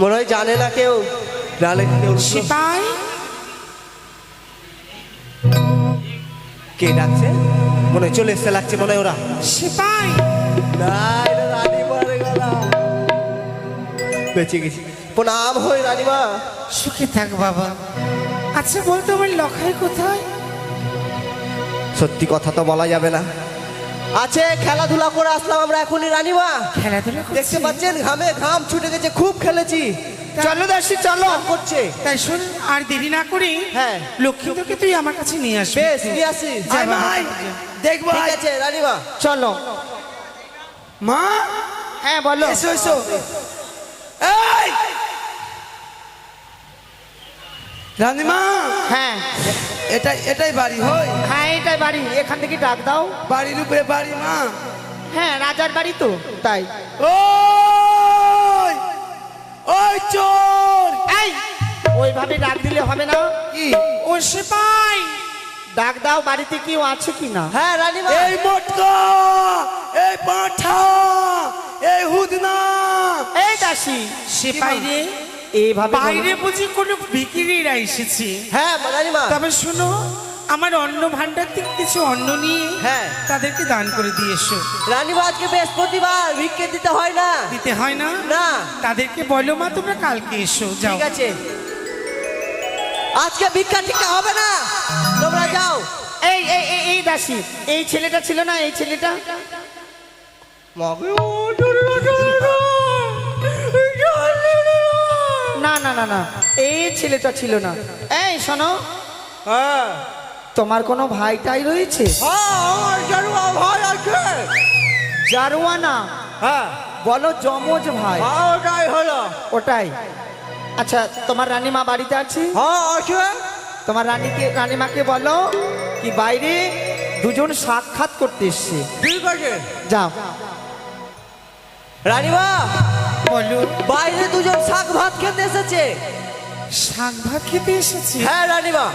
মনে হয় জানে না কেউ কেউ। সিপাই কে ডাকছে? মনে হয় চলে এসে লাগছে মনে হয় ওরা। সিপাই না এটা রানীমার গলা বেঁচে গেছি। প্রণাম হই রানীমা। সুখে থাক বাবা। আচ্ছা বলতো আমার লখাই কোথায়? সত্যি কথা তো বলা যাবে না। আছে খেলাধুলা করে আসলাম আমরা এখনই রানীমা। খেলাধুলা? দেখতে পাচ্ছেন ঘামে ঘাম ছুটে গেছে খুব খেলেছি। চলো দাসি চলো। করছে। তাই শোন আর দেরি না করি হ্যাঁ। লক্ষ্মীদেরকে তুই আমার কাছে নিয়ে আসবি। বেশ নিয়ে আসি। দেখব ঠিক আছে রানীমা। চলো। মা? হ্যাঁ বলো। এসো এসো। এই! রানীমা! হ্যাঁ। এটা এটাই বাড়ি হয় হ্যাঁ এটাই বাড়ি। এখান থেকে ডাক দাও। বাড়ির উপরে বাড়ি মা। হ্যাঁ রাজার বাড়ি তো তাই। ওই! ওই চোর! এই ওইভাবে ডাক দিলে হবে না। কি? ও সিপাই! ডাক দাও বাড়িতে কেউ আছে কি না? হ্যাঁ রানীমা। এই মোটকা এই পাঠা এই হুদনা। এই দাসী। সিপাই রে এইভাবে বাইরে বুঝি কোনো বিক্রিরা এসেছে। হ্যাঁ তবে শোনো আমার অন্ন ভান্ডার থেকে কিছু অন্ন নিয়ে হ্যাঁ। তাদেরকে দান করে দিয়ে এসো। রানীমা আজকে বৃহস্পতিবার ভিক্ষে দিতে হয় না। দিতে হয় না? না। তাদেরকে বলো মা তোমরা কালকে এসো যাও। ঠিক আছে। আজকে ভিক্ষা টিক্ষা হবে না। তোমরা যাও। এই এই এই দাসী এই ছেলেটা ছিল না এই ছেলেটা? না না না। এই ছেলেটা ছিল না। এই শোনো। হ্যাঁ। তোমার কোনো ভাই টাই রয়েছে ভাই আছে। জারুয়া না? হ্যাঁ। বলো যমজ ভাই। ওটাই হলো। ওটাই। আচ্ছা তোমার রানীমা বাড়িতে আছে? হ্যাঁ আছে। তোমার রানীকে রানীমাকে বলো কি বাইরে দুজন সাক্ষাৎ করতে এসছে। ঠিক আছে। যাও। রানীমা! বলো বাইরে দুজন শাক ভাত খেতে এসেছে। শাক ভাত খেতে এসেছে? হ্যাঁ রানীমা।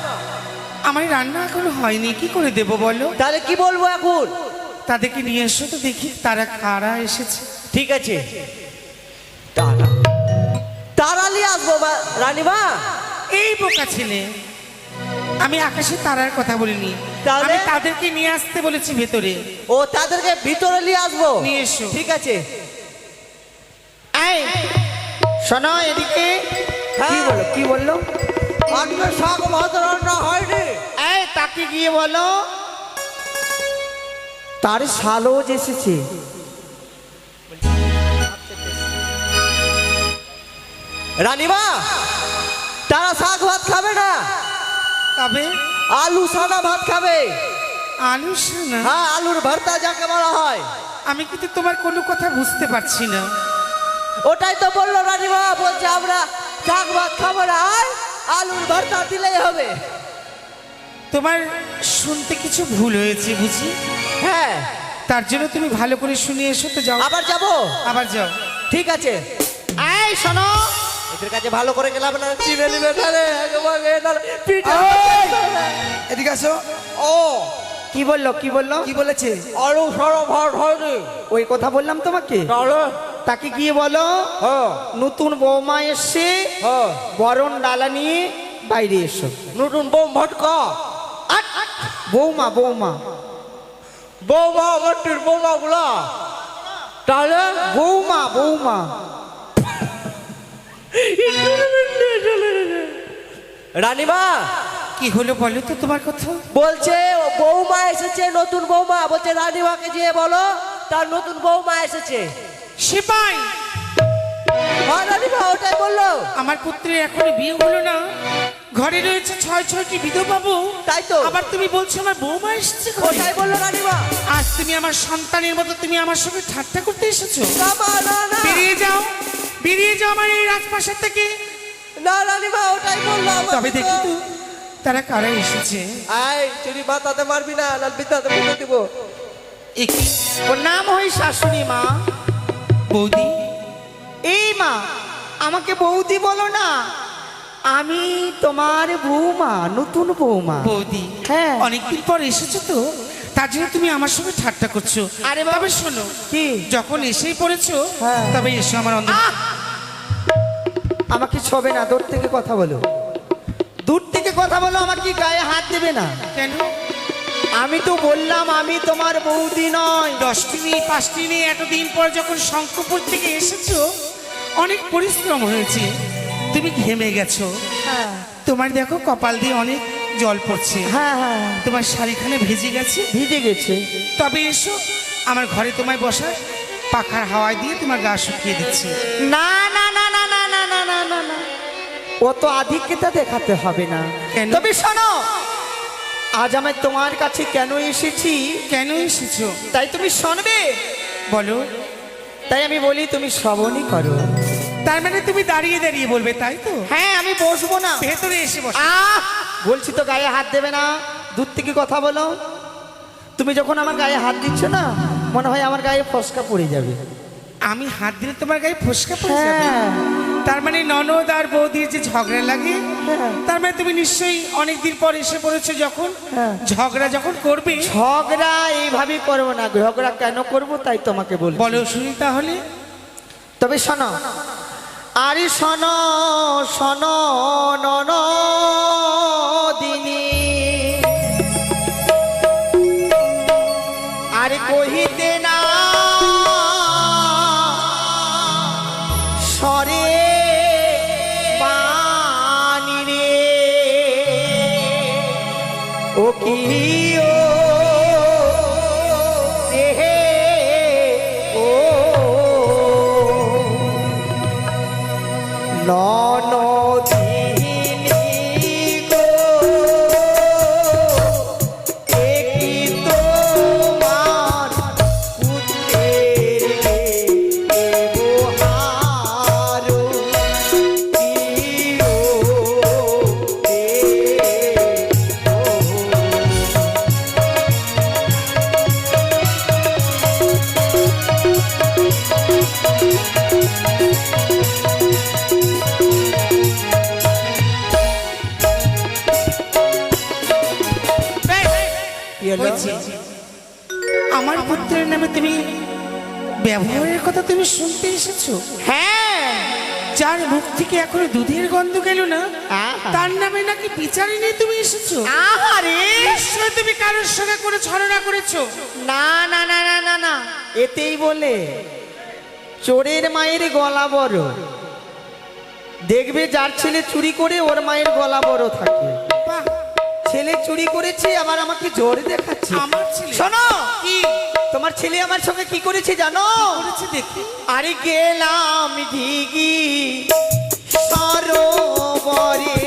আমার রান্না এখনও হয়নি কি করে দেব বলো? তাহলে কি বলব এখন? তাদেরকে নিয়ে এসো তো দেখি তারা কারা এসেছে? ঠিক আছে। তারা তারালি আসব মা- রানীমা। এই বোকা ছেলে। আমি আকাশে তারার কথা বলিনি। তাহলে? আমি তাদেরকে নিয়ে আসতে বলেছি ভেতরে। ও তাদেরকে ভিতরে নিয়ে আসব। নিয়ে এসো। ঠিক আছে। শোনো এদিকে। কি বলো কি বলল? আজকে শাক ভাত রান্না হয়নি। এই তাকে গিয়ে বলো। তার সালোজ এসেছে রানীমা তারা শাক ভাত খাবে না? তবে আলু সাদা ভাত খাবে। আলু হ্যাঁ আলুর ভর্তা যাকে বলা হয়। আমি কিন্তু তোমার কোনো কথা বুঝতে পারছি না। ওটাই তো বলল রানীমা বলছে আমরা শাক ভাত খাব না আর আলুর ভর্তা দিলেই হবে। তোমার শুনতে কিছু ভুল হয়েছে বুঝি? হ্যাঁ। তার জন্য তুমি ভালো করে শুনে এসো তো যাও। আবার যাব? আবার যাও। ঠিক আছে। এই শোনো। এদের কাছে ভালো করে গেলাম না চিনে নিবে তাহলে এদিকে আসো। ও কি বলল কি বলল? কি বলেছে? আলু সরো ভাত হয়নি। ওই কথা বললাম তোমাকে? তাহলে তাকে গিয়ে বলো? নতুন বৌমা এসছে। বরণ ডালা নিয়ে বাইরে এসো। নতুন বোম ভটকা! বৌমা বৌমা। বৌমা মাটির বৌমা গুলা। তাহলে? বৌমা বৌমা। রানীমা। কি হলো বলো তো তোমার কথা? বলছে বৌমা এসেছে নতুন বৌমা। বলছে রানীমাকে যেয়ে বলো তার নতুন বৌমা এসেছে। সিপাই। হ্যাঁ ওটাই বলল। আমার পুত্রের এখন বিয়ে হলো না। ঘরে রয়েছে ছয় ছয়টি বিধবা বউ তাই তো। আবার তুমি বলছো আমার বৌমা এসেছে কোথায় বলল রানীমা আজ তুমি আমার সন্তানের মতো তুমি আমার সঙ্গে ঠাট্টা করতে এসেছ? বেরিয়ে যাও বেরিয়ে যাও আমার এই রাজপ্রাসাদ থেকে। না রানীমা ওটাই বলল তবে দেখি তো তারা কারা এসেছে? আয় চুরি মাথাতে মারবি না লাল বিদ্যাতে মুখে দিব। ওর নাম হই শাশুড়ি মা। বৌদি। এই মা আমাকে বৌদি বলো না। আমি তোমার বৌমা নতুন বৌমা। বৌদি হ্যাঁ। অনেকদিন পর এসেছ তো তার জন্য তুমি আমার সঙ্গে ঠাট্টা করছ। আরে বাবা। শোনো কি? যখন এসেই পড়েছো হ্যাঁ। তবে এসো আমার অন্ধ আমাকে ছবে না দূর থেকে কথা বলো। দূর থেকে কথা বলো আমার কি গায়ে হাত দেবে না? কেন? আমি তো বললাম আমি তোমার বৌদি নয় দশটি নিয়ে পাঁচটি নিয়ে এতদিন পর যখন শঙ্করপুর থেকে এসেছ অনেক পরিশ্রম হয়েছে। তুমি ঘেমে গেছো? হ্যাঁ। তোমার দেখো কপাল দিয়ে অনেক জল পড়ছে। হ্যাঁ হ্যাঁ। তোমার শাড়িখানে ভেজে গেছে? ভিজে গেছে। তবে এসো আমার ঘরে তোমায় বসায় পাখার হাওয়ায় দিয়ে তোমার গা শুকিয়ে দিচ্ছি। না না না না না না না না না না। অত আধিক্যতা দেখাতে হবে না। কেন? তবে শোনো আজ আমি তোমার কাছে কেন এসেছি? কেন এসেছ? তাই তুমি শুনবে? বলো। তাই আমি বলি তুমি শ্রবণই করো। তার মানে তুমি দাঁড়িয়ে দাঁড়িয়ে বলবে তাই তো? হ্যাঁ আমি বসবো না। ভেতরে এসে বসো! বলছি তো গায়ে হাত দেবে না? দূর থেকে কথা বলো। তুমি যখন আমার গায়ে হাত দিচ্ছ না মনে হয় আমার গায়ে ফসকা পড়ে যাবে। আমি হাত দিলে তোমার গায়ে ফসকা পড়ে যাবে? হ্যাঁ। তার মানে ননদ আর বৌদির যে ঝগড়া লাগে হ্যাঁ। তার মানে তুমি নিশ্চয়ই অনেকদিন পর এসে পড়েছো যখন হ্যাঁ। ঝগড়া যখন করবে ঝগড়া এইভাবে করব না ঝগড়া কেন করব তাই তোমাকে বল বলো শুনি তাহলে তবে শোনো আরে শোনো শোনো নন যার মুখ থেকে এখনও দুধের গন্ধ গেল না তার নামে নাকি বিচারে নিয়ে তুমি এসেছ? আহারে! নিশ্চয় তুমি কারোর সঙ্গে করে ছলনা করেছ? না না না না না না। এতেই বলে চোরের মায়ের গলা বড়। দেখবে যার ছেলে চুরি করে ওর মায়ের গলা বড় থাকে। ছেলে চুরি করেছে আবার আমাকে জোর দেখাচ্ছে। আমার ছেলে? শোনো! কি? তোমার ছেলে আমার সঙ্গে কি করেছে জানো? আরে গেলাম দিঘি সরোবরে।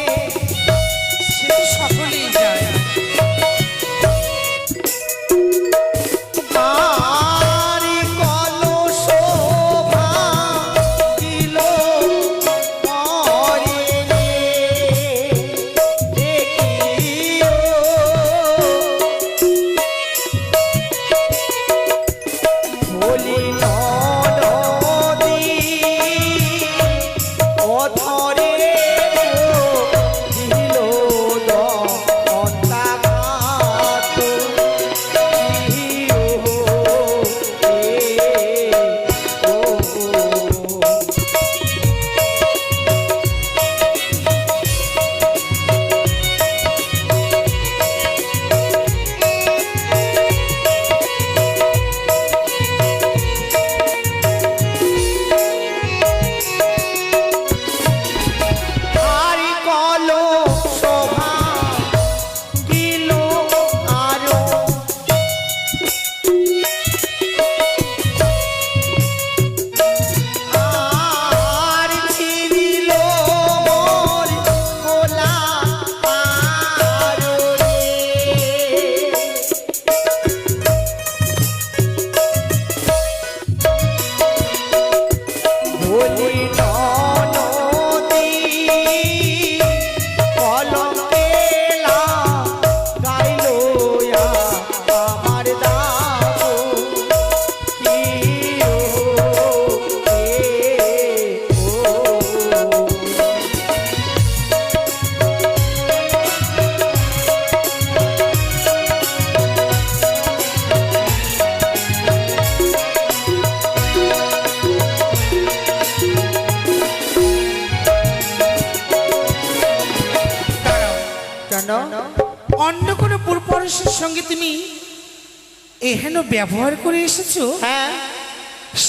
ব্যবহার করে এসেছ? হ্যাঁ।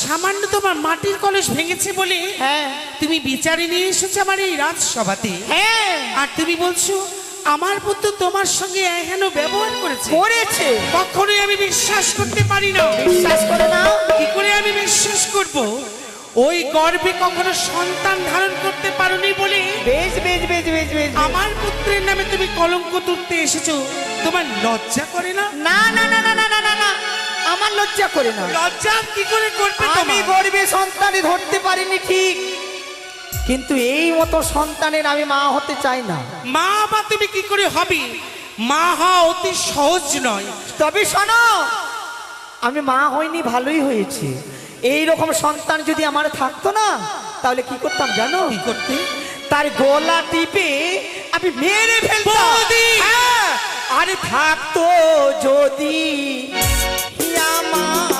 সামান্য তোমার মাটির কলস ভেঙেছে বলে হ্যাঁ। তুমি বিচারে নিয়ে এসেছ আমার এই রাজসভাতে। হ্যাঁ। আর তুমি বলছো আমার পুত্র তোমার সঙ্গে এহেন ব্যবহার করেছে। করেছে। কখনোই আমি বিশ্বাস করতে পারি না। বিশ্বাস করে না? কি করে আমি বিশ্বাস করব? ওই গর্বে কখনো সন্তান ধারণ করতে পারোনি বলে বেশ বেশ বেশ বেশ বেশ বেশ। আমার পুত্রের নামে তুমি কলঙ্ক তুলতে এসেছ। তোমার লজ্জা করে না? না না না না না না না না। আমার লজ্জা করে না। লজ্জা? কি করে করবে আমি? গর্বে সন্তানে ধরতে পারিনি ঠিক। কিন্তু এই মতো সন্তানের আমি মা হতে চাই না। মা বা তুমি কি করে হবে? মা হওয়া অতি সহজ নয়। তবে শোনো আমি মা হইনি ভালোই হয়েছে। এই রকম সন্তান যদি আমার থাকতো না তাহলে কি করতাম জানো? কি করতে? তার গলা টিপে আমি মেরে ফেলতাম। বৌদি! হ্যাঁ, আরে থাকতো যদি love.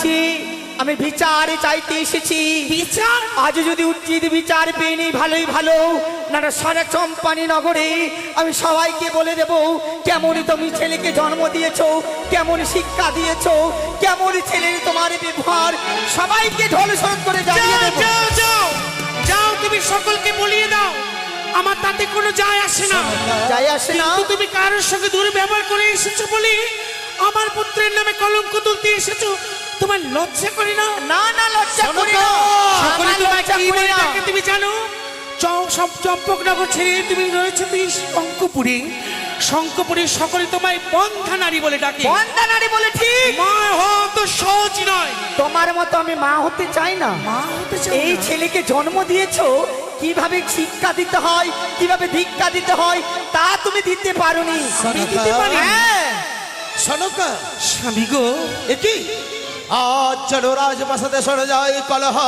রাজ্যে আমি বিচার চাইতে এসেছি। বিচার? আজ যদি উচিত বিচার পেয়ে ভালোই ভালো। না সারা চম্পানি নগরে আমি সবাইকে বলে দেব কেমন তুমি ছেলেকে জন্ম দিয়েছ কেমন শিক্ষা দিয়েছ কেমন ছেলের তোমার ব্যবহার সবাইকে ঢোল করে জানিয়ে যাও যাও তুমি সকলকে বলিয়ে দাও। আমার তাতে কোনো যায় আসে না। যাই আসে না। তুমি কারোর সঙ্গে দুর্ব্যবহার করে এসেছ বলে আমার পুত্রের নামে কলঙ্ক তুলতে এসেছ? তোমার লজ্জা করি না? না না লজ্জা করি না। সকলে তোমায় লজ্জা কি করি বলে না। ডাকে তুমি জানো? চ- সব চম্পকনগর ছেড়ে তুমি রয়েছে তুই শঙ্কপুরে। শঙ্কপুরে সকলে তোমায় বন্ধা নারী বলে ডাকে। বন্দা নারী বলে ঠিক। মা হওয়া তো সহজ নয়। তোমার মতো আমি মা হতে চাই না। মা হতে চাও এই? ছেলেকে জন্ম দিয়েছ কীভাবে শিক্ষা দিতে হয় কীভাবে ভিক্ষা দিতে হয় তা তুমি দিতে পারোনি। আমি দিতে পারি হ্যাঁ। সনকা। স্বামী গো। একি? আজ যেন রাজপ্রাসাদে শোনা যায় কলহ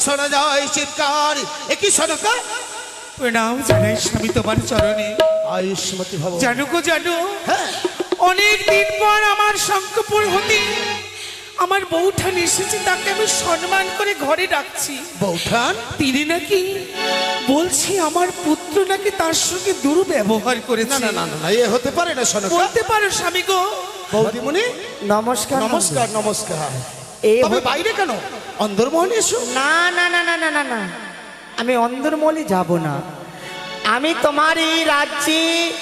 শোনা যায় চিৎকার। একই সনকা? প্রণাম জানাই স্বামী তোমার চরণে। আয়ুষ্মতি ভব। জানো গো জানো। হ্যাঁ। অনেক দিন পর আমার শঙ্কপুর হতে আমার বউঠান এসেছে তাকে আমি সম্মান করে ঘরে ডাকছি। বৌঠান? তিনি নাকি বলছি আমার পুত্র নাকি তার সঙ্গে দুর্ব্যবহার করেছে। না না না না, এ হতে পারে না সনকা। বলতে পারো স্বামী গো। বৌদিমণি নমস্কার নমস্কার। নমস্কার এই তবে বাইরে কেন? অন্দরমহলে এসো। না না না না না না না। আমি অন্দরমহলে যাব না। আমি তোমার এই রাজ্যে।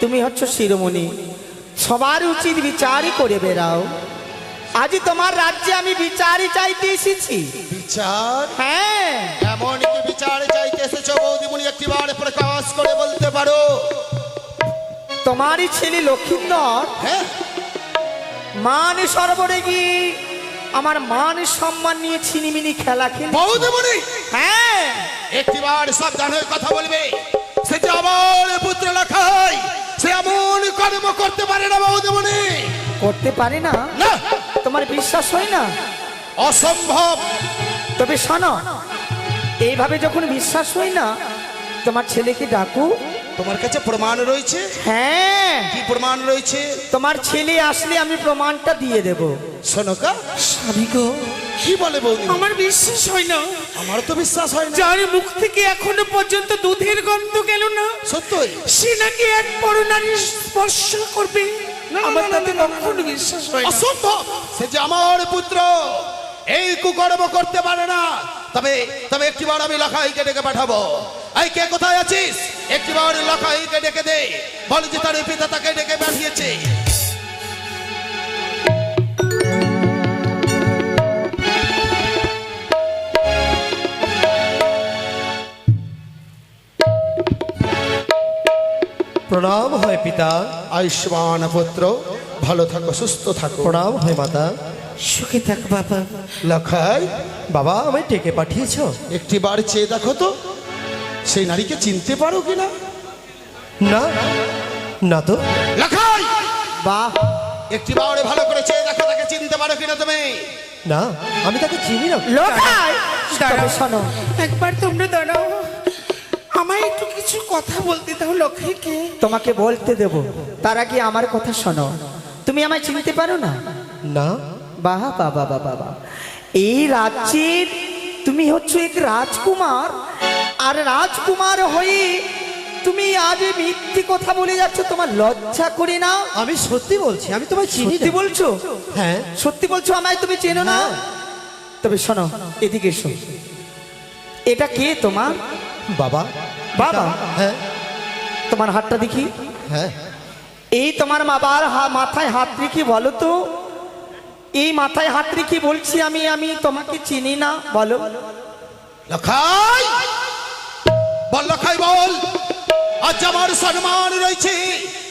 তুমি হচ্ছ শিরোমণি। সবার উচিত বিচারই করে বেরাও আজ তোমার রাজ্যে আমি বিচারই চাইতে এসেছি। বিচার? হ্যাঁ। এমন কি বিচার চাইতে এসেছ বৌদিমণি? একটিবার প্রকাশ করে বলতে পারো। তোমারই ছেলে লক্ষিন্দর? হ্যাঁ। মান সর্বরেগী আমার মান সম্মান নিয়ে ছিনিমিনি খেলা খেলে। বৌদিমণি হ্যাঁ। একটিবার সাবধান হয়ে কথা বলবে। সে যে আমার পুত্র লেখাই সে এমন কর্ম করতে পারে না বৌদিমণি করতে পারে না? না। তোমার বিশ্বাস হয় না? অসম্ভব। তবে শোনো এইভাবে যখন বিশ্বাস হয় না তোমার ছেলেকে ডাকু। তোমার কাছে প্রমাণ রয়েছে? হ্যাঁ। কি প্রমাণ রয়েছে? তোমার ছেলে আসলে আমি প্রমাণটা দিয়ে দেব। শোনকা স্বামী গো কি বলে বৌদি? আমার বিশ্বাস হয় না। আমার তো বিশ্বাস হয় না। যার মুখ থেকে এখনও পর্যন্ত দুধের গন্ধ গেল না সত্যই? সে নাকি এক বড় নারীর স্পর্শ করবে। আমার তাতে কখনো বিশ্বাস হয় না। অসম্ভব! সে যে আমার পুত্র এই কুকর্ম করতে পারে না। তবে তবে একটিবার আমি লেখা লখাইকে ডেকে পাঠাবো। এই কে কোথায় আছিস? একটিবার লকাইকে ডেকে দে। বলে যে তার পিতা তাকে ডেকে পাঠিয়েছে। প্রণাম হয় পিতা। আয়ুষ্মান পুত্র ভালো থাকো সুস্থ থাকো। প্রণাম হয় মাতা। সুখে থাক বাবা। লখাই। বাবা আমায় ডেকে পাঠিয়েছ? একটি বার চেয়ে দেখো তো। সেই নারীকে চিনতে পারো কিনা না? না না তো। লখাই! বাহ। একটি বার ভালো করে চেয়ে দেখো তাকে চিনতে পারো কিনা তুমি? না আমি তাকে চিনি না। শোনো। একবার তোমরা দাঁড়াও। আমায় একটু কিছু কথা বলতে দাও লক্ষ্মীকে তোমাকে বলতে দেব। তার আগে আমার কথা শোনো। তুমি আমায় চিনতে পারো না? না। বাহ বাবা বাবা বাবা এই রাজ্যের তুমি হচ্ছে এক রাজকুমার। আর রাজকুমার হয়ে তুমি আজ মিথ্যে কথা বলে যাচ্ছ তোমার লজ্জা করে না? আমি সত্যি বলছি আমি তোমায় চিনি সত্যি বলছো? হ্যাঁ। সত্যি বলছো আমায় তুমি চেনো না? হ্যাঁ। তবে শোনো এদিকে এসো। এটা কে তোমার? বাবা। বাবা? হ্যাঁ। তোমার হাতটা দেখি। হ্যাঁ। এই তোমার বাবার মাথায় হাত রেখে বলো তো। এই মাথায় হাত রেখে বলছি আমি আমি তোমাকে চিনি না বলো। লখাই! বল লখাই বল। আজ আমার সম্মান রয়েছে।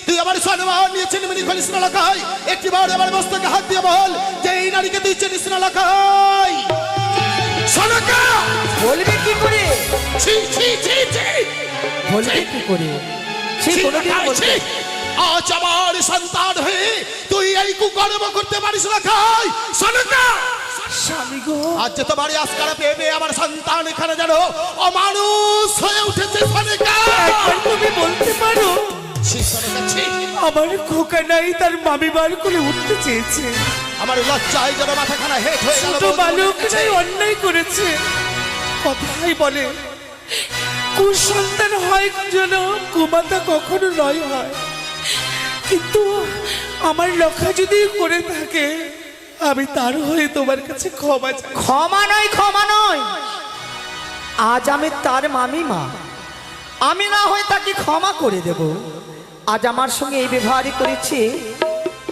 তুই আমার সম্মান নিয়ে চিনমিনি করিস না লখাই একটি বার আমার মস্তকে হাত দিয়ে বল যে এই নারীকে তুই চিনিস না লখাই সনকা! বলবে কি করে? ছি ছি ছি ছি। বলবে কি করে? সে কোনোদিন বলবে। আজ আমার সন্তান হয়ে তুই এই কুকর্ম করতে পারিস লখাই সনকা! স্বামী গো আজ যে তোমার এই আজকারা পেয়ে আমার সন্তান এখানে যেন অমানুষ হয়ে উঠেছে তুমি বলতে পারো। আমার খোকা নাই তার মামি বার করে উঠতে চেয়েছে। আমার লজ্জায় যেন মাথাখানা হেট হয়ে গেল বালক অন্যায় করেছে। কথাই বলে কুসন্তান হয় যেন কুমাতা কখনো নয় হয়। কিন্তু আমার লক্ষ্য যদি করে থাকে আমি তার হয়ে তোমার কাছে ক্ষমা চাই। ক্ষমা নয় ক্ষমা নয়। আজ আমি তার মামি মা। আমি না হয়ে তাকে ক্ষমা করে দেব। আজ আমার সঙ্গে এই ব্যবহারই করেছে।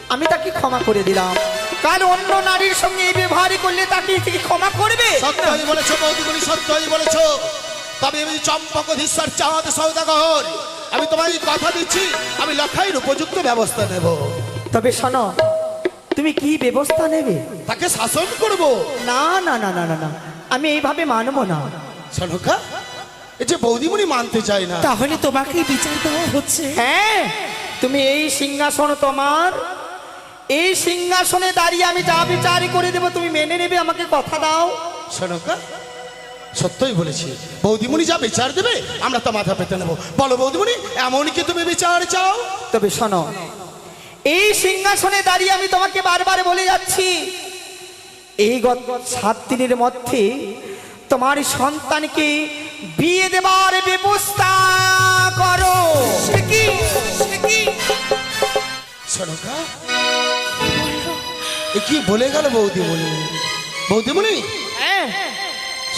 আমি তাকে ক্ষমা করে দিলাম। কাল অন্য নারীর সঙ্গে এই ব্যবহারই করলে তাকে কি ক্ষমা করবে? সত্যই বলেছ বৌদিগুলি সত্যই বলেছ। তবে আমি চম্পক ধীশ্বর চাঁদ সৌদাগর। আমি তোমায় কথা দিচ্ছি। আমি লখাইয়ের উপযুক্ত ব্যবস্থা নেব। তবে শোনো তুমি কি ব্যবস্থা নেবে? তাকে শাসন করব? না না না না না না। আমি এইভাবে মানবো না। সনকা এই যে বৌদিমণি মানতে চায় না। তাহলে তোমাকে বিচার দেওয়া হচ্ছে। হ্যাঁ তুমি এই সিংহাসন তোমার। এই সিংহাসনে দাঁড়িয়ে আমি যা বিচারই করে দেবো তুমি মেনে নেবে আমাকে কথা দাও। সনকা সত্যই বলেছি। বৌদিমণি যা বিচার দেবে আমরা তা মাথা পেতে নেব। বলো বৌদিমণি এমন কি তুমি বিচার চাও? তবে শোনো এই সিংহাসনে দাঁড়িয়ে আমি তোমাকে বারবার বলে যাচ্ছি। এই গত সাত দিনের মধ্যে তোমার সন্তানকে বিয়ে দেবার ব্যবস্থা করো। কি? সনকা এ কি বলে গেল বৌদিমণি? বৌদিমণি? হ্যাঁ।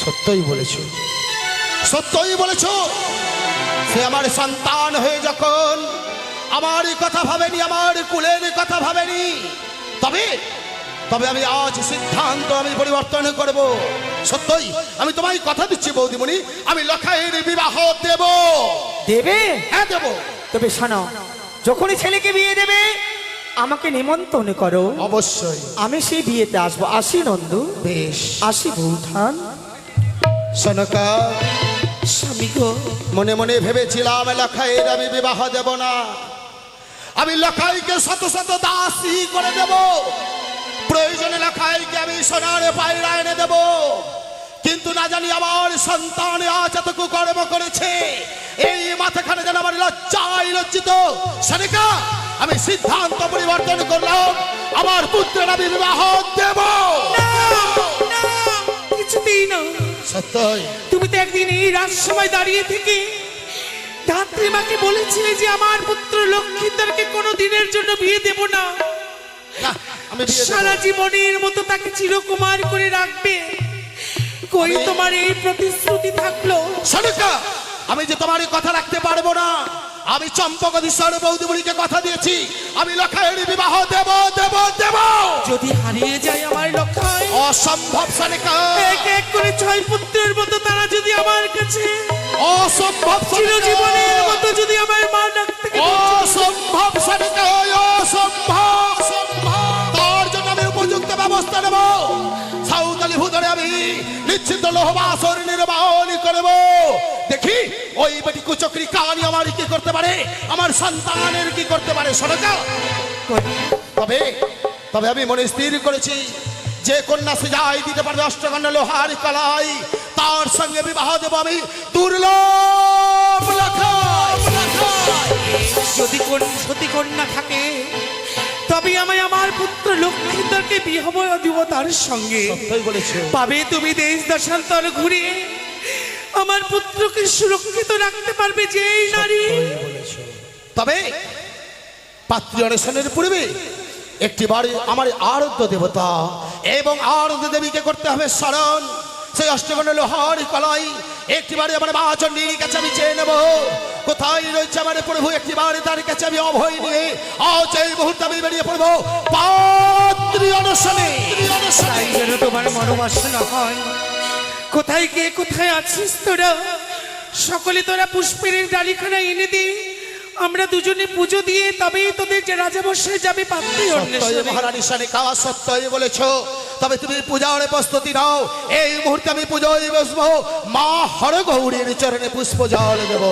সত্যই বলেছ। সত্যই বলেছ। সে আমার সন্তান হয়ে যখন আমার কথা ভাবেনি আমার কুলের কথা ভাবেনি। তবে তবে আমি আজ সিদ্ধান্ত আমি পরিবর্তন করব। সত্যই আমি তোমায় কথা দিচ্ছি বৌদিমণি আমি লখাইয়ের বিবাহ দেব। দেবে? হ্যাঁ দেব। তবে শোনো যখনই ছেলেকে বিয়ে দেবে আমাকে নিমন্ত্রণ করো। অবশ্যই। আমি সেই বিয়েতে আসব। আসি নন্দু। বেশ। আসি বৌঠান। সনকা স্বামী গো মনে মনে ভেবেছিলাম লখাইয়ের আমি বিবাহ দেব না। আমি লখাইকে শত শত দাসী করে দেব। প্রয়োজনে লখাইকে আমি সোনার পায়রা এনে দেব। কিন্তু না জানি আমার সন্তান আজ এত কুকর্ম করেছে। এই মাথাখানে যেন আমার লজ্জায় লজ্জিত। সনিকা আমি সিদ্ধান্ত পরিবর্তন করলাম। আমার পুত্রের আমি বিবাহ দেব। কিছুতেই না। সত্যই। তুমি তো একদিন এই রাজসভায় দাঁড়িয়ে থেকে ধাত্রীমাকে বলেছিলে যে আমার পুত্র লক্ষ্মী তারকে কোনো দিনের জন্য বিয়ে দেব না। সারা জীবনের মতো তাকে চিরকুমার করে রাখবে। কই তোমার এই প্রতিশ্রুতি থাকল? সনিকা আমি যে তোমার কথা রাখতে পারব না। আমি চম্পক দিশার বৌদি বুড়িকে কথা দিয়েছি। আমি লক্ষায় বিবাহ দেব দেব দেব। যদি হারিয়ে যায় আমার লক্ষায় অসম্ভব সানিকা এক এক করে ছয় পুত্রের মতো তারা যদি আমার কাছে অসম্ভব জীবনের মতো যদি আমার মা অসম্ভব অসম্ভব। তার জন্য আমি উপযুক্ত ব্যবস্থা নেব। সিদ্ধ লোহবাসর নির্বাণ করব। দেখি, ওই বেটি কুচকরি কানি আমার কি করতে পারে? আমার সন্তানের কি করতে পারে? সরকা তবে তবে আমি মনে স্থির করেছি যে কন্যা সেজাই দিতে পারবে অষ্টকন্যা লোহার কলাই, তার সঙ্গে বিবাহ দেব আমি দুর্লভ। যদি কন্যা থাকে তবে আমি আমার পুত্র লক্ষ্মীধরকে বিবাহ দিব তার সঙ্গে। পাবে তুমি দেশ দেশান্তর ঘুরিয়ে আমার পুত্রকে সুরক্ষিত রাখতে পারবে যে নারী। তবে পাত্রী অনশনের পূর্বে একটি বাড়ি আমার আরাধ্য দেবতা এবং আরাধ্য দেবীকে করতে হবে স্মরণ। সেই অষ্টগণ লোহার কলাই একটি বাড়ি আমার মা চণ্ডীর কাছে আমি চেয়ে নেব। কোথায় রয়েছে আমার প্রভু? একটি বাড়ি তার কাছে আমি অভয় নিয়ে আজ এই মুহূর্তে আমি বেরিয়ে পড়ব। পাত্রী অনশনে। যেন তোমার মনোবাসনা হয়? কোথায় গিয়ে কোথায় আছিস তোরা? সকলে তোরা পুষ্পের ডালিখানা এনে দে। আমরা দুজনে পুজো দিয়ে তবেই তোদের যে রাজা বসে যাবে পাত্রী মহারানী সানে খাওয়া সত্যই বলেছ। তবে তুমি পূজার প্রস্তুতি নাও। এই মুহূর্তে আমি পুজোয় বসবো। মা হর গৌরীর চরণে পুষ্প জল দেবো।